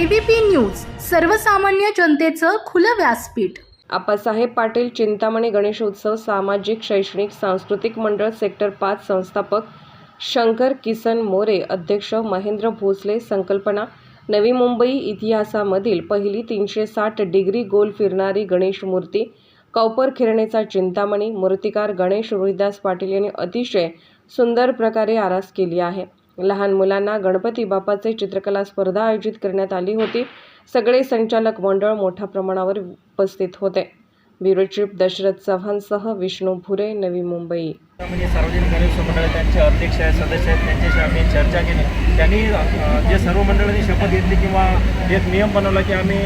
ABP news सर्वसामान्य जनतेचं खुलं व्यासपीठ. आप्पासाहेब पाटील चिंतामणी गणेशोत्सव सामाजिक शैक्षणिक सांस्कृतिक मंडळ सेक्टर पाच संस्थापक शंकर किसन मोरे अध्यक्ष महेंद्र भोसले संकल्पना नवी मुंबई इतिहासामधील पहिली तीनशे साठ डिग्री गोल फिरणारी गणेश मूर्ती कौपर खिरणेचा चिंतामणी मूर्तिकार गणेश रोहिदास पाटील यांनी अतिशय सुंदर प्रकारे आरास केली आहे. लहान मुलांना गणपती बापाचे चित्रकला स्पर्धा आयोजित करण्यात आली होती. सगळे संचालक मंडळ मोठ्या प्रमाणावर उपस्थित होते. ब्युरो चीफ दशरथ चव्हाणसह विष्णू भुरे नवी मुंबई. म्हणजे सार्वजनिक गणेश मंडळ त्यांचे अध्यक्ष आहेत सदस्य आहेत त्यांच्याशी आम्ही चर्चा केली. त्यांनी जे सर्व मंडळांनी शपथ घेतली किंवा एक नियम बनवला की आम्ही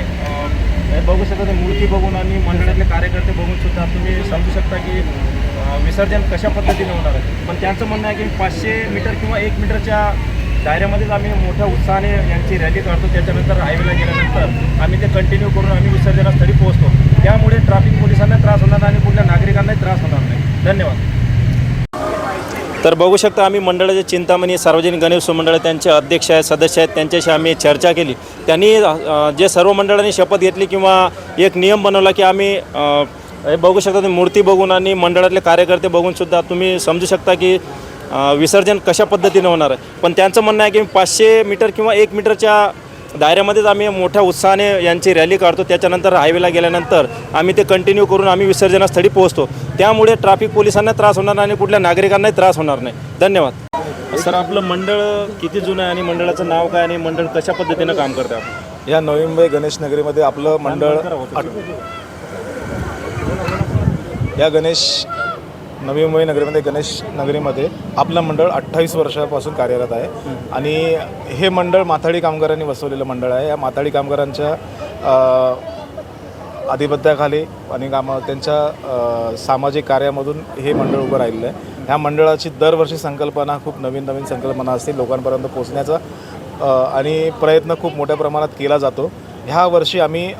हे बघू शकता मूर्ती बघून आणि मंडळातले कार्यकर्ते बघून सुद्धा तुम्ही समजू शकता की विसर्जन कशा पद्धतीने होणार आहे. पण त्यांचं म्हणणं आहे की पाचशे मीटर किंवा एक मीटरच्या दायऱ्यामध्येच आम्ही मोठ्या उत्साहाने यांची रॅली काढतो. त्याच्यानंतर हायवेला गेल्यानंतर आम्ही ते कंटिन्यू करून आम्ही विसर्जनास्थळी पोहोचतो. त्यामुळे ट्रॅफिक पोलिसांना त्रास होणार नाही आणि कुठल्या नागरिकांनाही त्रास होणार नाही. धन्यवाद. तर बघू शकता आम्ही मंडळाचे चिंतामणी सार्वजनिक गणेश मंडळ त्यांचे अध्यक्ष आहेत सदस्य आहेत त्यांच्याशी आम्ही चर्चा केली. त्यांनी जे सर्व मंडळांनी शपथ घेतली किंवा एक नियम बनवला की आम्ही हे बघू शकता तुम्ही मूर्ती बघून आणि मंडळातले कार्यकर्ते बघूनसुद्धा तुम्ही समजू शकता की विसर्जन कशा पद्धतीने होणार आहे. पण त्यांचं म्हणणं आहे की पाचशे मीटर किंवा एक मीटरच्या दायऱ्यामध्येच आम्ही मोठ्या उत्साहाने यांची रॅली काढतो. त्याच्यानंतर हायवेला गेल्यानंतर आम्ही ते कंटिन्यू करून आम्ही विसर्जनास्थळी पोहोचतो. त्यामुळे ट्रॅफिक पोलिसांना त्रास होणार नाही आणि कुठल्या नागरिकांनाही त्रास होणार नाही. धन्यवाद. सर आपलं मंडळ किती जुनं आहे आणि मंडळाचं नाव काय आणि मंडळ कशा पद्धतीनं काम करतं आपण या नवी मुंबई गणेश नगरीमध्ये आपलं मंडळ या गणेश नवी मुंबई नगरीमध्ये गणेश नगरीमध्ये आपलं मंडळ अठ्ठावीस वर्षापासून कार्यरत आहे. आणि हे मंडळ माथाडी कामगारांनी वसवलेलं मंडळ आहे. या माथाडी कामगारांच्या आधिपत्याखाली आणि काम त्यांच्या सामाजिक कार्यामधून हे मंडळ उभं राहिलेलं आहे. ह्या मंडळाची दरवर्षी संकल्पना खूप नवीन नवीन संकल्पना असतील लोकांपर्यंत पोचण्याचा आणि प्रयत्न खूप मोठ्या प्रमाणात केला जातो. ह्या वर्षी आम्ही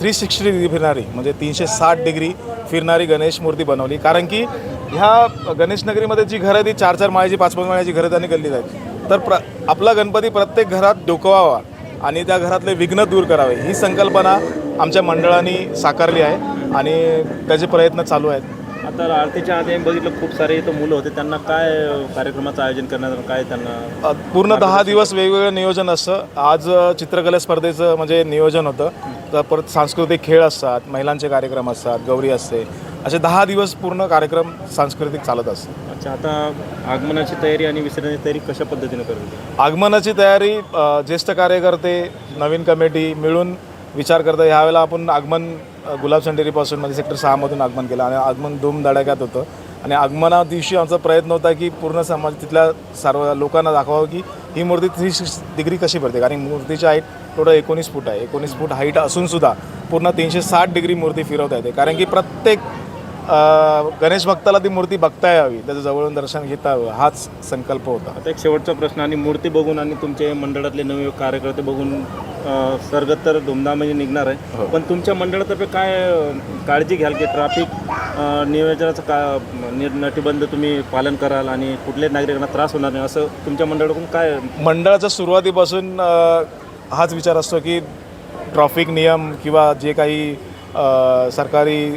थ्री सिक्स्टी डिग्री फिरणारी म्हणजे तीनशे साठ डिग्री फिरणारी गणेश मूर्ती बनवली. कारण की ह्या गणेश नगरीमध्ये जी घरं ती चार चार माळ्याची पाच पाच माळ्याची घरं त्यांनी गल्लीत आहेत. तर प्र आपला गणपती प्रत्येक घरात डोकवावा आणि त्या घरातले विघ्न दूर करावे. ही संकल्पना आमच्या मंडळाने साकारली आहे आणि त्याचे प्रयत्न चालू आहेत. आता आरतीच्या आधी बघितलं खूप सारे इथं मुलं होते. त्यांना काय कार्यक्रमाचं आयोजन करण्यात? काय त्यांना पूर्ण दहा दिवस वेगवेगळं नियोजन असतं. आज चित्रकला स्पर्धेचं म्हणजे नियोजन होतं. तर परत सांस्कृतिक खेळ असतात महिलांचे कार्यक्रम असतात गौरी असते. असे दहा दिवस पूर्ण कार्यक्रम सांस्कृतिक चालत असतात. अच्छा आता आगमनाची तयारी आणि विसर्जनाची तयारी कशा पद्धतीने करत आगमनाची तयारी अ, ज्येष्ठ कार्यकर्ते नवीन कमिटी मिळून विचार करतात. ह्यावेळेला आपण आगमन अ, गुलाब संडेरीपासून म्हणजे सेक्टर सहामधून आगमन केलं आणि आगमन धूम धडाक्यात होतं. आणि आगमना दिवशी आमचा प्रयत्न होता की पूर्ण समाज तिथल्या सर्व लोकांना दाखवावं की ही मूर्ती थ्री डिग्री कशी भरते. कारण मूर्तीची हाईट टोटल एकोणीस फूट आहे. एकोणीस फूट हाईट असूनसुद्धा पूर्ण तीनशे साठ डिग्री मूर्ती फिरवता येते. कारण की प्रत्येक गणेश भक्ताला ती मूर्ती बघता यावी त्याचं जवळून दर्शन घेता यावं हाच संकल्प होता. आता एक शेवटचा प्रश्न आणि मूर्ती बघून आणि तुमचे मंडळातले नवे कार्यकर्ते बघून अ, सरगत तर धुमधामाने निघणार आहे. पण तुमच्या मंडळातर्फे काय अ, काळजी घ्याल की ट्रॅफिक अ, नियोजनाचं का नि- नटीबंध तुम्ही पालन कराल आणि कुठल्याच नागरिकांना त्रास होणार नाही असं तुमच्या मंडळाकडून काय? मंडळाच्या सुरुवातीपासून अ, हाच विचार असतो की ट्रॉफिक नियम किंवा जे काही अ, सरकारी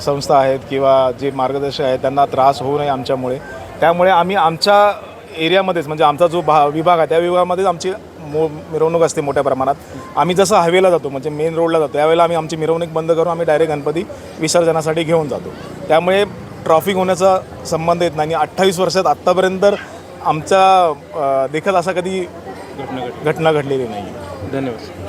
संस्था आहेत किंवा जे मार्गदर्शक आहेत त्यांना त्रास होऊ नये आमच्यामुळे. त्यामुळे आम्ही आमच्या एरियामध्येच म्हणजे आमचा जो भा विभाग आहे त्या विभागामध्येच आमची मो मिरवणूक असते मोठ्या प्रमाणात. आम्ही जसं हायवेला जातो म्हणजे मेन रोडला जातो त्यावेळेला आम्ही आमची मिरवणूक बंद करून आम्ही डायरेक्ट गणपती विसर्जनासाठी घेऊन जातो. त्यामुळे ट्रॉफिक होण्याचा संबंध येत नाही आणि अठ्ठावीस वर्षात आत्तापर्यंत आमच्या अ, देखत असा कधी घटना घटना घडलेली नाही धन्यवाद.